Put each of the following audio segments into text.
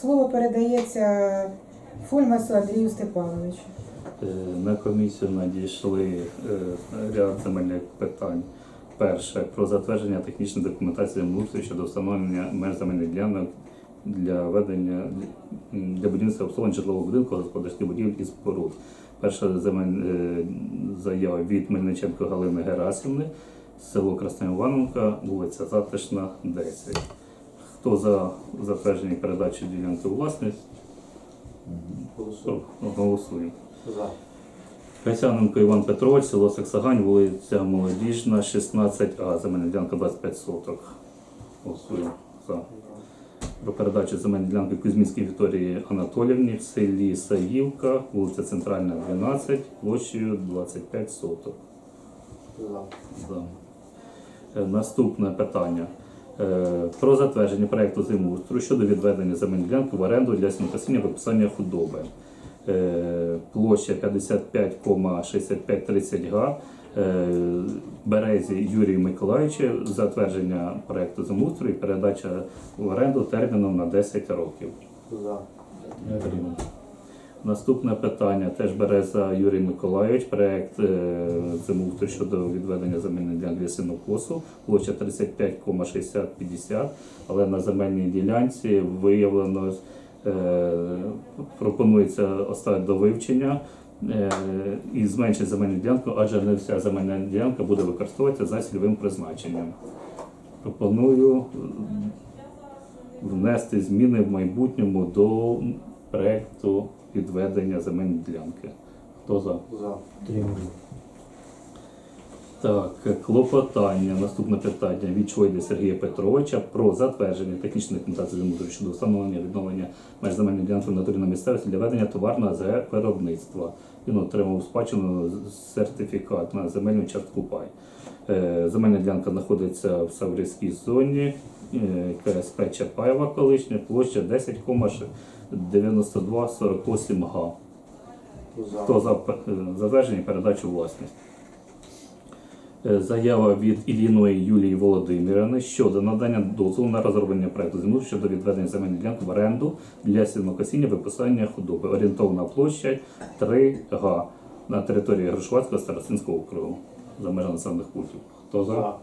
Слово передається Фульмасу Андрію Степановичу. Е, На комісію надійшли е, ряд земельних питань. Перше про затвердження технічної документації землеустрою щодо встановлення меж земельних ділянок для ведення для будівництва обслуговування житлового будинку, господарських будівель і споруд. Перша земель е, заява від Мельниченко Галини Герасівни, село Красна Івановка, вулиця Затишна, 10. Хто за затвердження передачі ділянки у власність? Голосуємо. Голосуємо. За. Касяненко Іван Петрович, село Саксагань, вулиця Молодіжна, 16А, земельна ділянка 25 соток. Голосую за. Про передачу земельної ділянки Кузьмінській Вікторії Анатолівні в селі Саївка, вулиця Центральна, 12, площею 25 соток. За. За. Е, Наступне питання. Е, Про затвердження проєкту землеустрою щодо відведення земельної ділянки в оренду для сінокосіння виписання худоби. Е, Площа 55,6530 га. Е, Березі Юрію Миколаївичу затвердження проєкту землеустрою і передача в оренду терміном на 10 років. За. Наступне питання теж Береза Юрій Миколайович, проект е, щодо відведення земельної ділянки для сінокосу, площа 35,6050, але на земельній ділянці виявлено, е, пропонується оставити до вивчення е, і зменшити земельну ділянку, адже не вся земельна ділянка буде використовуватися за цільовим призначенням. Пропоную внести зміни в майбутньому до проекту відведення земельної ділянки. Хто за? За. Так, клопотання. Наступне питання від Чойди Сергія Петровича про затвердження технічної документації землеустрою щодо встановлення відновлення меж земельної ділянки в натурі на місцевості для ведення товарного АЗГ виробництва. Він отримав спадщину сертифікат на земельну частку пай. Е, Земельна ділянка знаходиться в Саврівській зоні е, КСП Чапаєва колишня, площа 10,9248 га. Хто за е, затвердження і передачу власність? Е, Заява від Іліної Юлії Володимирівни щодо надання дозволу на розроблення проекту землі щодо відведення земельних ділянок в оренду для сінокосіння виписання худоби. Орієнтовна площа 3 га на території Грушватського старостинського округу за межами населених пунктів. Хто за? За.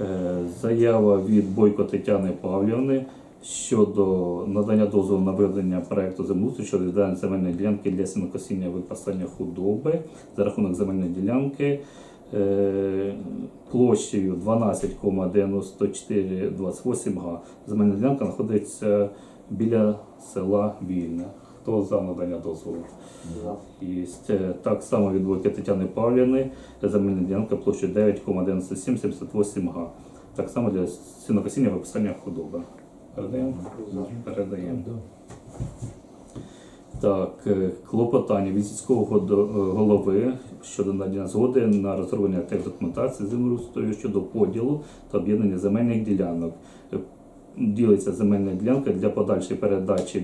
Е, Заява від Бойко Тетяни Павлівни щодо надання дозволу на виведення проекту землеустрою щодо віддання земельної ділянки для сінокосіння випасання худоби за рахунок земельної ділянки е, площею 12,9428 га. Земельна ділянка знаходиться біля села Вільне. Хто за надання дозволу? І так само від Бойки Тетяни Павлівни земельна ділянка площею 9,9778 га. Так само для сінокосіння виписання худоби. Передаємо? Передаємо. Так, е, клопотання від сільського е, голови щодо надання згоди на розроблення техдокументації землеустрою щодо поділу та об'єднання земельних ділянок. Е, Ділиться земельна ділянка для подальшої передачі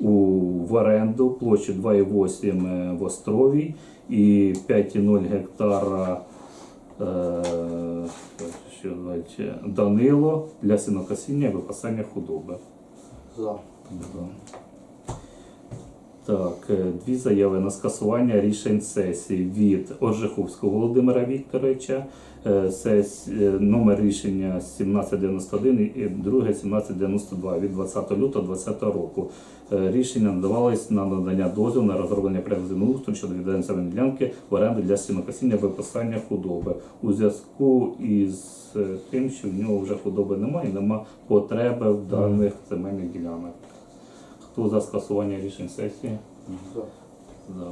у в оренду площу 2,8 в Островій і 5,0 гектара е, що Данило для сінокосіння і випасання худоби. За. Так, е, дві заяви на скасування рішень сесії від Оржиховського Володимира Вікторовича. Е, Сес... е, Номер рішення 1791 і друге 1792 від 20 лютого 2020 року. Рішення надавались на надання дозволу на розроблення проекту землеустрою щодо відведення земельної ділянки в оренду для сінокосіння виписання худоби. У зв'язку із тим, що в нього вже худоби немає, і нема потреби в даних земельних ділянок. Хто за скасування рішень сесії? За. За.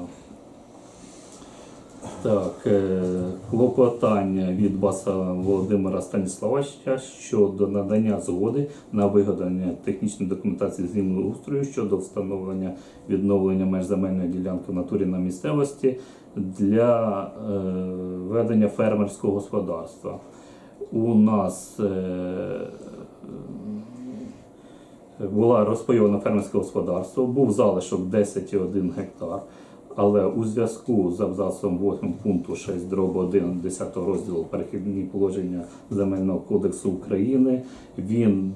Так, е, клопотання від Баса Володимира Станіславовича щодо надання згоди на виготовлення технічної документації землеустрою щодо встановлення відновлення меж земельної ділянки в натурі на місцевості для е, ведення фермерського господарства. У нас е, була розпайована фермерське господарство, був залишок 10,1 гектар. Але у зв'язку з абзацом 8 пункту 6 дроб 1 10 розділу перехідні положення Земельного кодексу України він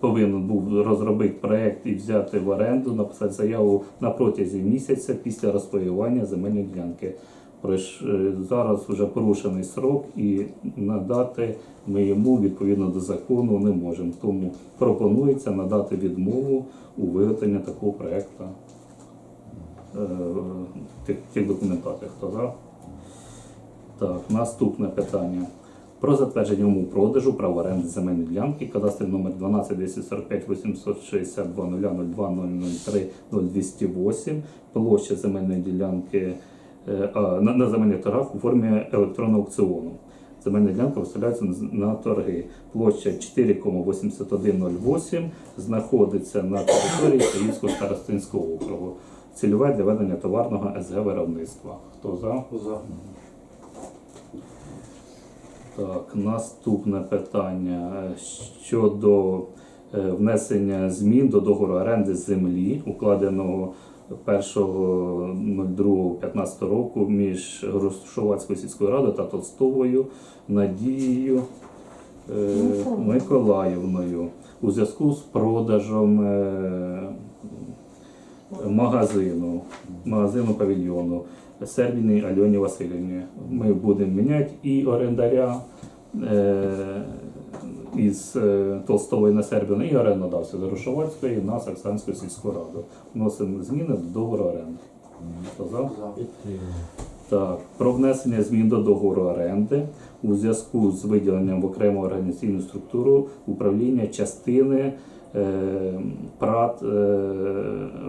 повинен був розробити проект і взяти в оренду, написати заяву на протязі місяця після розпаювання земельної ділянки. Е, Зараз вже порушений срок і надати ми йому відповідно до закону не можемо. Тому пропонується надати відмову у виготовленні такого проекту е, тих, тих документацій. Хто за? Так, наступне питання. Про затвердження умов продажу права оренди земельної ділянки, кадастрий номер 12 245 862 02 003 0208, площа земельної ділянки на, на земельних торгах у формі електронного аукціону. Земельна ділянка виставляється на- торги. Площа 4,8108 знаходиться на території Київського старостинського округу. Цільове для ведення товарного СГ виробництва. Хто за? За. Так, наступне питання е, щодо е, внесення змін до договору оренди землі, укладеного 1.02.15 року між Грушовацькою сільською радою та Толстовою Надією е, Миколаївною у зв'язку з продажем е, магазину, магазину павільйону Сербіні Альоні Васильівні. Ми будемо міняти і орендаря е, із е, Толстової на Сербіну, і орендодавця з Рушовацької на Саксанську сільську раду. Вносимо зміни до договору оренди. Хто. Так, про внесення змін до договору оренди у зв'язку з виділенням в окрему організаційну структуру управління частини е, ПРАТ е,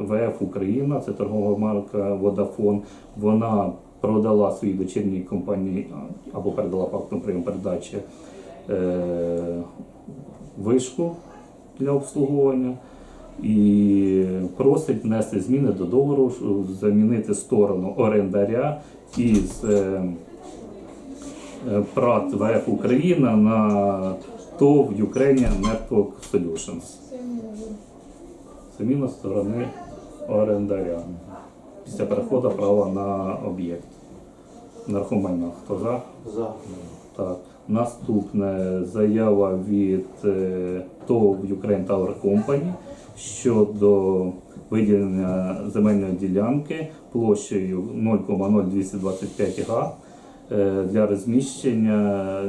ВФ Україна, це торгова марка Водафон. Вона продала своїй дочірній компанії або передала фактом прийому передачі вишку для обслуговування і просить внести зміни до договору, замінити сторону орендаря із е, е, ПРАТ ВФ Україна на ТОВ Ukrainian Network Solutions. Заміна сторони орендаря. Після переходу права на об'єкт. Нерухомайна. Хто за? За. Так, наступне заява від е, ТОВ Ukraine Tower Company щодо виділення земельної ділянки площею 0,0225 га е, для розміщення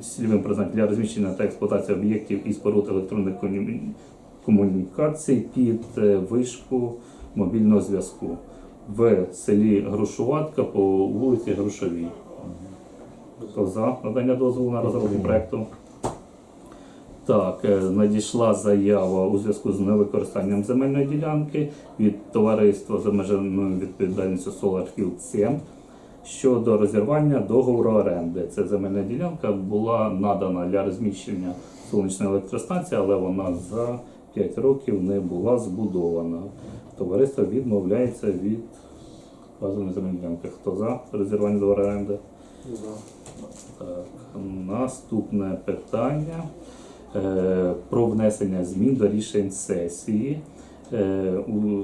цільовим призначенням для розміщення та експлуатації об'єктів і споруд електронних комунікацій під е, вишку мобільного зв'язку в селі Грушуватка по вулиці Грушовій. Хто за надання дозволу на розробку проекту? Так, е, надійшла заява у зв'язку з невикористанням земельної ділянки від товариства з обмеженою відповідальністю Solarfield 7 щодо розірвання договору оренди. Ця земельна ділянка була надана для розміщення сонячної електростанції, але вона за 5 років не була збудована. Товариство відмовляється від вказаної земельної ділянки. Хто за розірвання договору оренди? Так, наступне питання е, про внесення змін до рішень сесії. Е, у-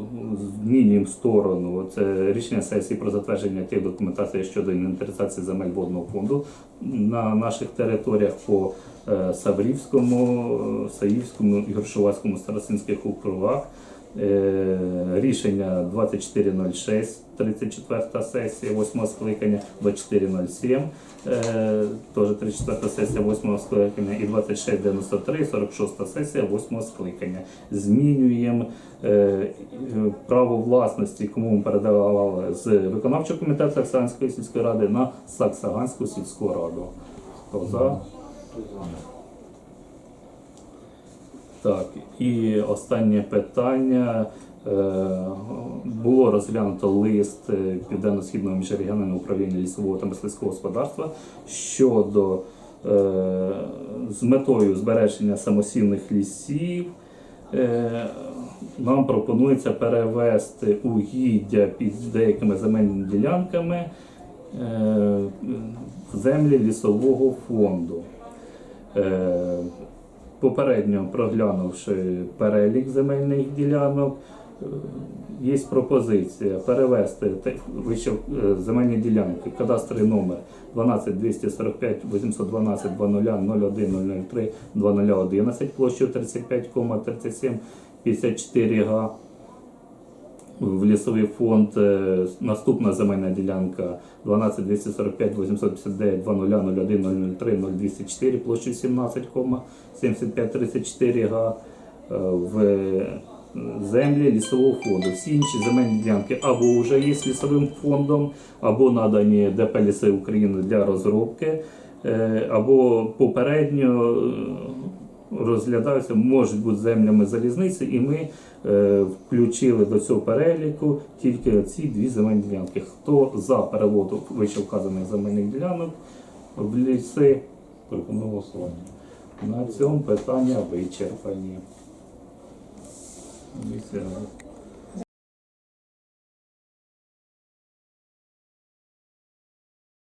Змінюємо сторону. Це рішення сесії про затвердження тих документацій щодо інвентаризації земель водного фонду на наших територіях по е, Саврівському, Саївському і Горшувацькому старостинських округах. Е, Рішення 2406, 34 сесія, 8 скликання, 2407, е, теж 34 сесія, 8 скликання і 2693, 46 сесія, 8 скликання. Змінюємо е, право власності, кому ми передавали з виконавчого комітету Саксаганської сільської ради на Саксаганську сільську раду. Хто за? Так, і останнє питання. Е, Було розглянуто лист е, Південно-Східного міжрегіонального управління лісового та мисливського господарства щодо е, з метою збереження самосільних лісів. Нам пропонується перевести угіддя під деякими земельними ділянками в землі лісового фонду. Е, Попередньо проглянувши перелік земельних ділянок, Є пропозиція перевести вище е, земельні ділянки, кадастровий номер 12 245 812 00 01 003 2011 площею 35,37 54 га в лісовий фонд. Е, Наступна земельна ділянка 12 245 859 20 01 003 0204 площею 17,7534 га е, в землі лісового фонду. Всі інші земельні ділянки або вже є лісовим фондом, або надані ДП Ліси України для розробки, е, або попередньо е, розглядаються, можуть бути землями залізниці, і ми е, включили до цього переліку тільки ці дві земельні ділянки. Хто за перевод вищевказаних земельних ділянок в ліси, пропоную голосування. На цьому питання вичерпані.